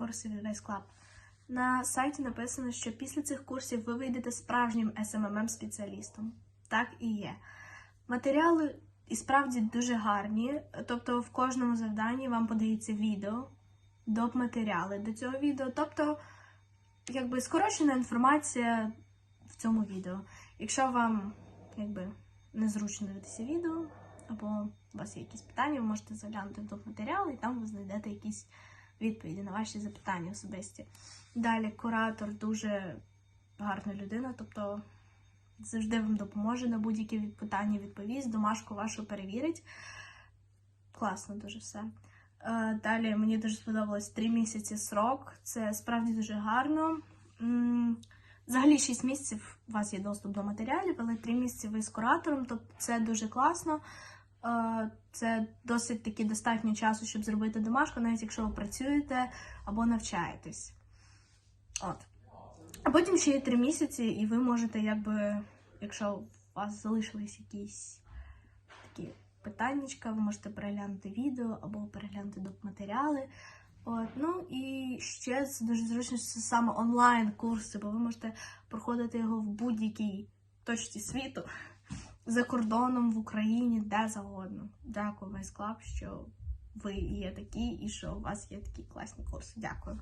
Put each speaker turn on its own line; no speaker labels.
курси від Club. На сайті написано, що після цих курсів ви вийдете справжнім SMM спеціалістом. Так і є. Матеріали і справді дуже гарні. Тобто, в кожному завданні вам подається відео, доп. матеріали до цього відео. Тобто, якби скорочена інформація в цьому відео. Якщо вам якби незручно дивитися відео, або у вас є якісь питання, ви можете заглянути в доп. матеріали, і там ви знайдете якісь відповіді на ваші запитання особисті. Далі куратор дуже гарна людина, тобто завжди вам допоможе на будь-які питання відповість, домашку вашу перевірить. Класно дуже все. Е, Далі мені дуже сподобалось 3 місяці срок. Це справді дуже гарно. Взагалі 6 місяців у вас є доступ до матеріалів, але 3 місяці ви з куратором, тобто це дуже класно. Це досить таки достатньо часу, щоб зробити домашку, навіть якщо ви працюєте або навчаєтесь. От. А потім ще є 3 місяці, і ви можете, якби, якщо у вас залишились якісь такі питаннячка, ви можете переглянути відео або переглянути матеріали. От, ну і ще це дуже зручно, це саме онлайн курси, бо ви можете проходити його в будь-якій точці світу, за кордоном, в Україні, де завгодно. Дякую, Vice Club, що ви є такі і що у вас є такі класні курси. Дякую.